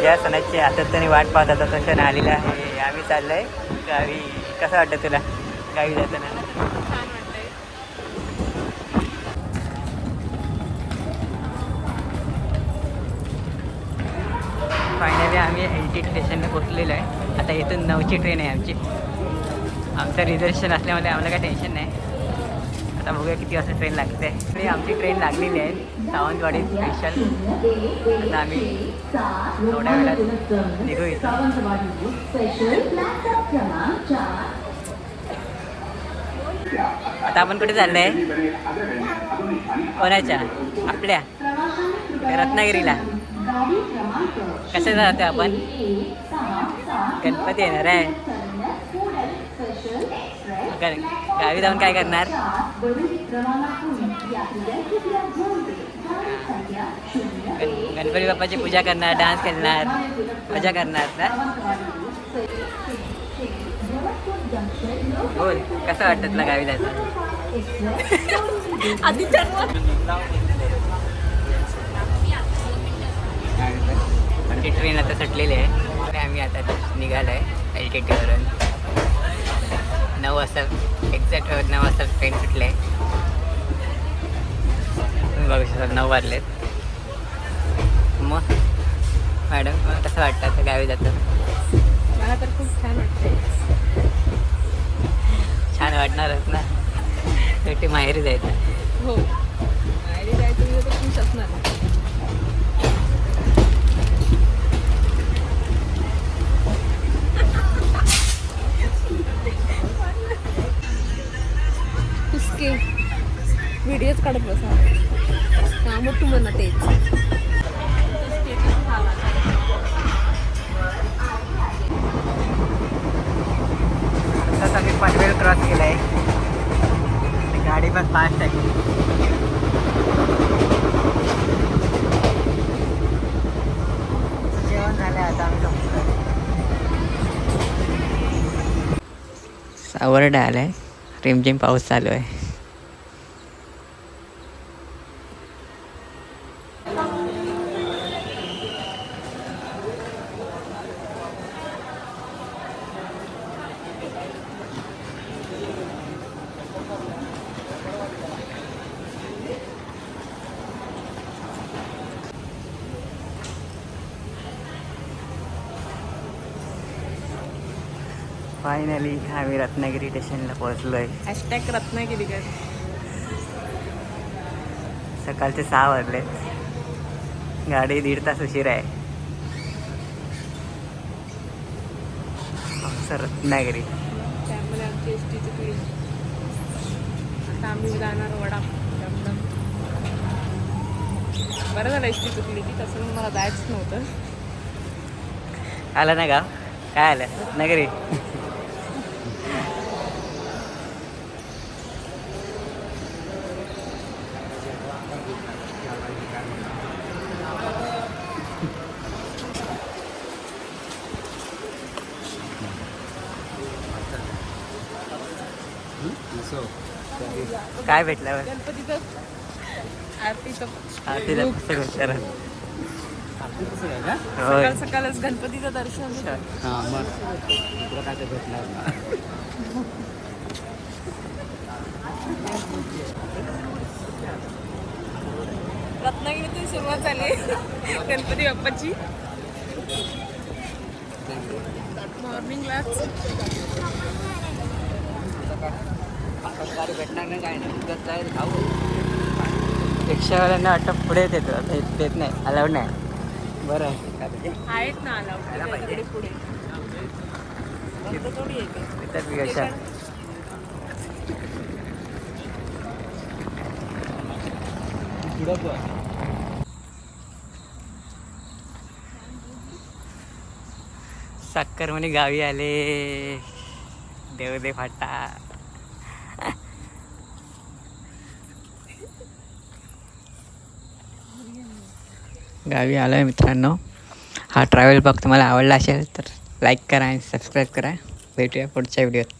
ज्या सणाची आतत्याने वाट पाहत आता तो सण आलेला आहे. आम्ही चाललोय गावी. कसं वाटतं तुला गावी जाताना? फायनली आम्ही एल टी स्टेशनला पोचलेलो आहे. आता इथून नऊची ट्रेन आहे आमची. आमचं रिझर्वेशन असल्यामुळे आम्हाला काही टेन्शन नाही. आता बघूया किती वाजता ट्रेन लागते. आणि आमची ट्रेन लागलेली आहे. सावंतवाडी स्पेशल आता आम्ही थोड्या वेळात निघू इथं आता आपण कुठे चाललोय? कोणाच्या? आपल्या? रत्नागिरीला. कसं जातो आपण? गणपती येणार आहे. गावी जाऊन काय करणार? गण- गणपती बाप्पाची पूजा करणार डान्स करणार मजा करणार ना? बोल कसं वाटतं तुला गावी जायचं? आधी आमची ट्रेन आता सुटलेली आहे. आम्ही आता निघालो आहे एल टी टीवरून नऊ वाजता एक्झॅक्ट नऊ वाजता ट्रेन सुटले तुम्ही बघू शकता नऊ वाजलेत. मग मॅडम कसं वाटतं आता गावी जातं मला तर खूप छान वाटतंय. छान वाटणारच ना. शेवटी माहेरी जायचं. हो. माहेरी जायचं म्हणजे तर खुश असणार. व्हिडिओज काढत बसा. हा मग तू म्हणा तेच. तसंच आम्ही पनवेल क्रॉस केला आहे गाडी पण फास्ट आहे. जेवण झालं आता आम्ही. सावर्डा आलाय. रिमझिम पाऊस चालू आहे. फायनली आम्ही रत्नागिरी स्टेशनला पोहोचलोय. हॅशटॅग रत्नागिरी काय सकाळचे सहा वाजले. गाडी दीड तास उशीर आहे. रत्नागिरी. त्यामुळे आमची एस आता आम्ही जाणार वडा बरं झालं एस टी चुकली की? तसं मला जायचं नव्हतं. आलं ना गाव? काय आलं? रत्नागिरी? काय पुस्तक विचारा सकाळ सकाळच गणपतीचं दर्शन. रत्नागिरीतून सुरुवात झाली. गणपती बाप्पाची. मॉर्निंगलाच गाडी भेटणार नाही काय नाही. जाईल खाऊ रिक्षावाल्यांना वाटतं पुढे देतो देत नाही अलाउड नाही. बरं आहे. आहेत ना. अलाउड पुढे. थोडी रिक्षा साखर म्हणे गावी आले. देवदे फाटा. गावी आलो आहे मित्रांनो. हा ट्रॅव्हल ब्लॉग तुम्हाला आवडला असेल तर लाईक करा आणि सबस्क्राईब करा. भेटूया पुढच्या व्हिडिओत